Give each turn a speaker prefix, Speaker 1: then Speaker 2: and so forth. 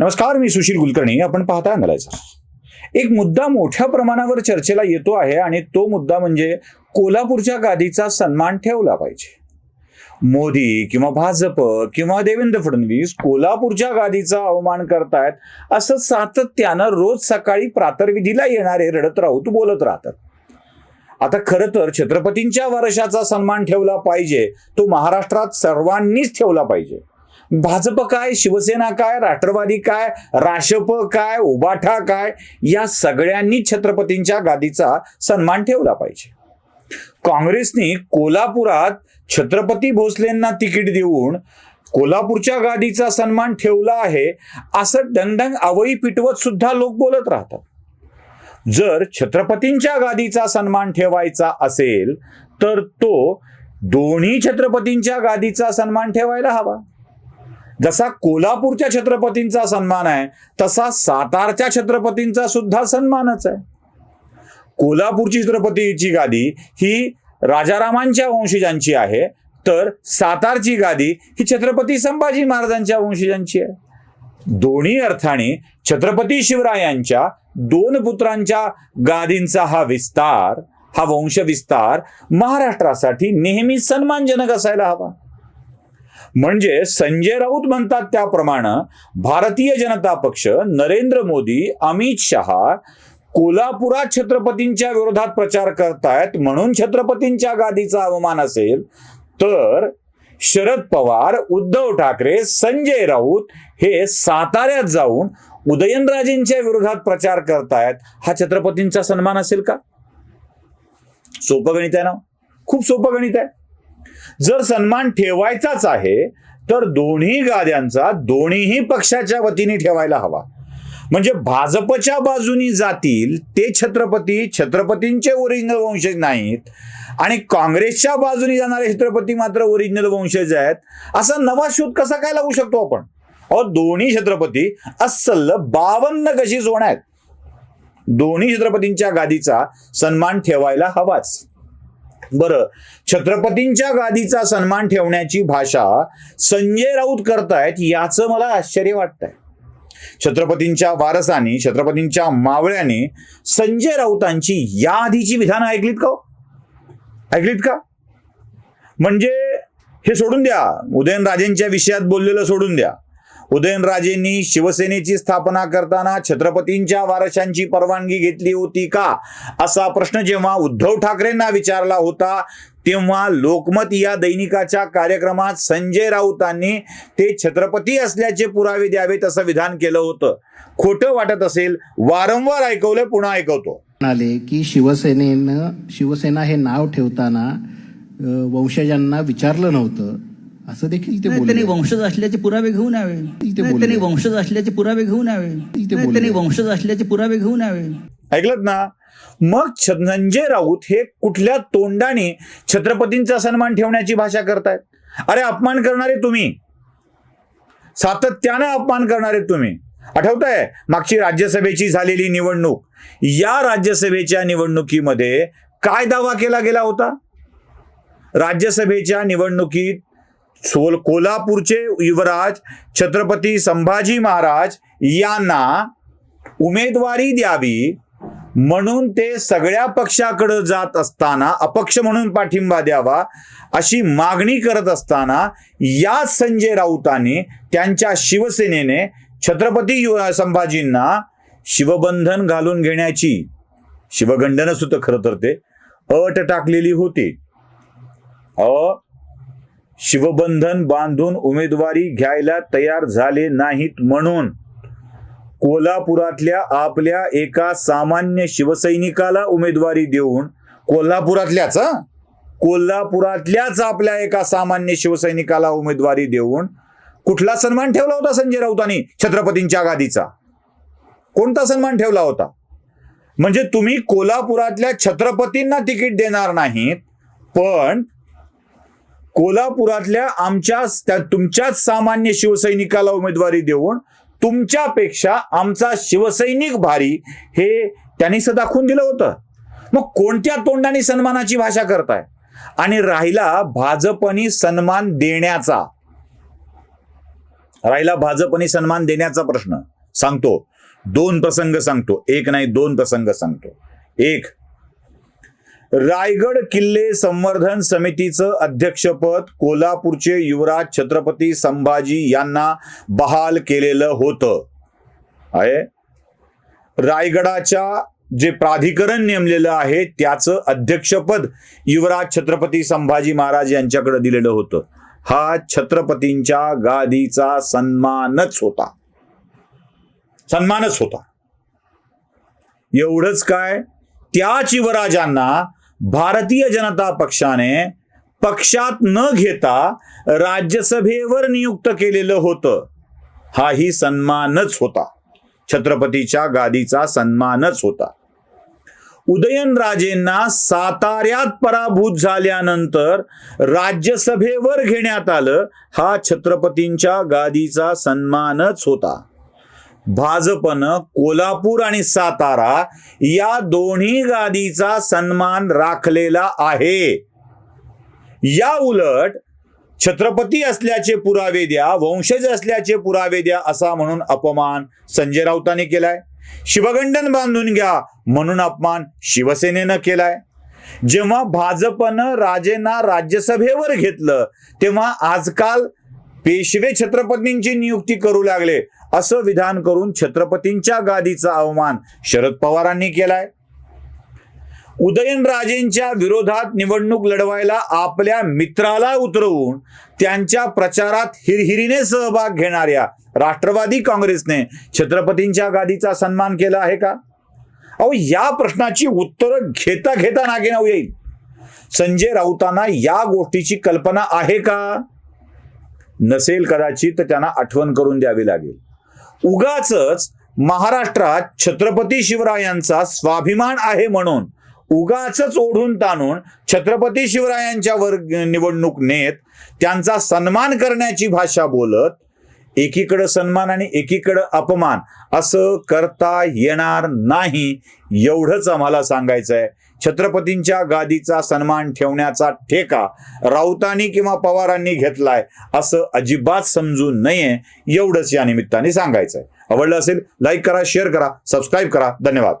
Speaker 1: नमस्कार मी सुशील कुलकर्णी. आपण पाहता अनालायझर एक मुद्दा मोठ्या प्रमाणावर चर्चेला येतो आहे आणि तो मुद्दा म्हणजे कोल्हापूरच्या गादीचा सन्मान ठेवला पाहिजे. मोदी किंवा भाजप किंवा देवेंद्र फडणवीस कोल्हापूरच्या गादीचा अवमान करतायत असं सातत्यानं रोज सकाळी प्रातर्विधीला येणारे रडत राहूत बोलत राहतात. आता खरं तर छत्रपतींच्या वर्षाचा सन्मान ठेवला पाहिजे तो महाराष्ट्रात सर्वांनीच ठेवला पाहिजे. भाजप काय शिवसेना काय राष्ट्रवादी काय राशप काय उबाठा काय या सगळ्यांनी छत्रपतींच्या गादीचा सन्मान ठेवला पाहिजे. काँग्रेसनी कोल्हापुरात छत्रपती भोसलेंना तिकीट देऊन कोल्हापूरच्या गादीचा सन्मान ठेवला आहे असं डंगडंग आवई पिटवत सुद्धा लोक बोलत राहतात. जर छत्रपतींच्या गादीचा सन्मान ठेवायचा असेल तर तो दोन्ही छत्रपतींच्या गादीचा सन्मान ठेवायला हवा. जसा कोल्हापूरच्या छत्रपतींचा सन्मान आहे तसा सातारच्या छत्रपतींचा सुद्धा सन्मानच आहे. कोल्हापूरची छत्रपतीची गादी ही राजारामांच्या वंशजांची आहे तर सातारची गादी ही छत्रपती संभाजी महाराजांच्या वंशजांची आहे. दोन्ही अर्थाने छत्रपती शिवरायांच्या दोन पुत्रांच्या गादींचा हा विस्तार हा वंशविस्तार महाराष्ट्रासाठी नेहमी सन्मानजनक असायला हवा. म्हणजे संजय राऊत म्हणतात त्याप्रमाणे भारतीय जनता पक्ष नरेंद्र मोदी अमित शहा कोल्हापुरात छत्रपतींच्या विरोधात प्रचार करतायत. म्हणून छत्रपतींच्या गादीचा अवमान असेल तर शरद पवार उद्धव ठाकरे संजय राऊत हे साताऱ्यात जाऊन उदयनराजेंच्या विरोधात प्रचार करतायत. हा छत्रपतींचा सन्मान असेल का? सोपं गणित आहे ना? खूप सोपं गणित आहे. जर सन्मान ठेवायचाच आहे तर दोन्ही गाद्यांचा दोन्हीही पक्षाच्या वतीने ठेवायला हवा. म्हणजे भाजपच्या बाजूनी जातील ते छत्रपती छत्रपतींचे ओरिजिनल वंशज नाहीत आणि काँग्रेसच्या बाजूनी जाणारे छत्रपती मात्र ओरिजिनल वंशज आहेत असा नवा शोध कसा काय लावू शकतो आपण? अहो दोन्ही छत्रपती अस्सल बावन्न कशी सोन आहेत? दोन्ही छत्रपतींच्या गादीचा सन्मान ठेवायला हवाच. बरं. छत्रपतींच्या गादीचा सन्मान ठेवण्याची भाषा संजय राऊत करतायत याचं मला आश्चर्य वाटतंय. छत्रपतींच्या वारसाने छत्रपतींच्या मावळ्याने संजय राऊतांची या आधीची विधानं ऐकलीत का हो? ऐकलीत का? म्हणजे हे सोडून द्या. उदयनराजेंच्या विषयात बोललेलं सोडून द्या. उदयनराजेंनी शिवसेनेची स्थापना करताना छत्रपतींच्या वारशांची परवानगी घेतली होती का? असा प्रश्न जेव्हा उद्धव ठाकरेंना विचारला होता तेव्हा लोकमत या दैनिकाच्या कार्यक्रमात संजय राऊतांनी ते छत्रपती असल्याचे पुरावे द्यावेत असं विधान केलं होतं. खोटं वाटत असेल वारंवार ऐकवलं पुन्हा ऐकवतो.
Speaker 2: म्हणाले की शिवसेनेनं शिवसेना हे नाव ठेवताना वंशजांना विचारलं नव्हतं. असं देखील ते
Speaker 3: नाही,
Speaker 2: बोलले
Speaker 3: त्यांनी वंशज असल्याचे पुरावे घेऊन यावे. त्यांनी वंशज असल्याचे पुरावे घेऊन यावे.
Speaker 2: ते
Speaker 3: नाही,
Speaker 2: बोलले.
Speaker 3: त्यांनी वंशज असल्याचे पुरावे घेऊन यावे.
Speaker 1: ऐकलत ना? मग संजय राऊत हे कुठल्या तोंडाने छत्रपतींचा सन्मान ठेवण्याची भाषा करतायत? अरे अपमान करणारे तुम्ही. सातत्यानं अपमान करणारे तुम्ही. आठवत आहे मागची राज्यसभेची झालेली निवडणूक. या राज्यसभेच्या निवडणुकीमध्ये काय दावा केला गेला होता? राज्यसभेच्या निवडणुकीत सोल कोल्हापूरचे युवराज छत्रपती संभाजी महाराज यांना उमेदवारी द्यावी म्हणून ते सगळ्या पक्षाकडे जात असताना अपक्ष म्हणून पाठिंबा द्यावा अशी मागणी करत असताना या संजय राऊतांनी त्यांच्या शिवसेनेने छत्रपती संभाजींना शिवबंधन घालून घेण्याची शिवगंडनच होतं खरं तर ते अट टाकलेली होती. अ शिवबंधन बांधून उमेदवारी घ्यायला तयार झाले नाहीत म्हणून. कोल्हापुरातल्या आपल्या एका सामान्य शिवसैनिकाला उमेदवारी देऊन कोल्हापुरातल्याच कोल्हापुरातल्याच आपल्या एका सामान्य शिवसैनिकाला उमेदवारी देऊन कुठला सन्मान ठेवला होता संजय राऊतांनी? छत्रपतींच्या गादीचा कोणता सन्मान ठेवला होता? म्हणजे तुम्ही कोल्हापुरातल्या छत्रपतींना तिकीट देणार नाहीत पण कोल्हापुरातल्या आमच्या त्या तुमच्याच सामान्य शिवसैनिकाला उमेदवारी देऊन तुमच्यापेक्षा आमचा शिवसैनिक भारी हे त्यांनी असं दाखवून दिलं होतं. मग कोणत्या तोंडाने सन्मानाची भाषा करताय? आणि राहिला भाजपनी सन्मान देण्याचा. राहिला भाजपने सन्मान देण्याचा प्रश्न. सांगतो. दोन प्रसंग सांगतो. एक नाही दोन प्रसंग सांगतो. एक रायगड किल्ले संवर्धन समितीचं अध्यक्षपद कोल्हापूरचे युवराज छत्रपती संभाजी यांना बहाल केलेलं होतं. आहे? रायगडाच्या जे प्राधिकरण नेमलेलं आहे त्याचं अध्यक्षपद युवराज छत्रपती संभाजी महाराज यांच्याकडे दिलेलं होतं. हा छत्रपतींच्या गादीचा सन्मानच होता. सन्मानच होता. एवढंच काय? त्याच युवराजांना भारतीय जनता पक्षाने पक्षात न घेता राज्यसभेवर नियुक्त केलेलं होतं. हाही सन्मानच होता. छत्रपतीच्या गादीचा सन्मानच होता. उदयनराजेंना साताऱ्यात पराभूत झाल्यानंतर राज्यसभेवर घेण्यात आलं हा छत्रपतींच्या गादीचा सन्मानच होता. भाजपनं कोल्हापूर आणि सातारा या दोन्ही गादीचा सन्मान राखलेला आहे. या उलट छत्रपती असल्याचे पुरावे द्या वंशज असल्याचे पुरावे द्या असा म्हणून अपमान संजय राऊतांनी केलाय. शिवगंडन बांधून घ्या म्हणून अपमान शिवसेनेनं केलाय. जेव्हा भाजपनं राजेंना राज्यसभेवर घेतलं तेव्हा आजकाल पेशवे छत्रपतींची नियुक्ती करू लागले. असं विधान करून छत्रपतींच्या गादीचा अवमान शरद पवारांनी केलाय. उदयनराजेंच्या विरोधात निवडणूक लढवायला आपल्या मित्राला उतरवून त्यांच्या प्रचारात हिरहिरीने सहभाग घेणाऱ्या राष्ट्रवादी काँग्रेसने छत्रपतींच्या गादीचा सन्मान केला आहे का? अहो या प्रश्नाची उत्तरं घेता घेता नागेनाव येईल. संजय राऊतांना या गोष्टीची कल्पना आहे का? नसेल कदाचित तर त्यांना आठवण करून द्यावी लागेल. उगाच महाराष्ट्रात छत्रपती शिवरायांचा स्वाभिमान आहे म्हणून उगाच ओढून ताणून छत्रपती शिवरायांच्या वर निवडणूक नेत त्यांचा सन्मान करण्याची भाषा बोलत एकीकडं सन्मान आणि एकीकडं अपमान असं करता येणार नाही एवढंच आम्हाला सांगायचं आहे छत्रपतींच्या गादीचा सन्मान ठेवण्याचा ठेका राऊतांनी किंवा पवारांनी घेतलाय असं अजिबात समजू नये एवढंच या निमित्ताने सांगायचं आहे आवडलं असेल लाईक करा शेअर करा सबस्क्राईब करा. धन्यवाद.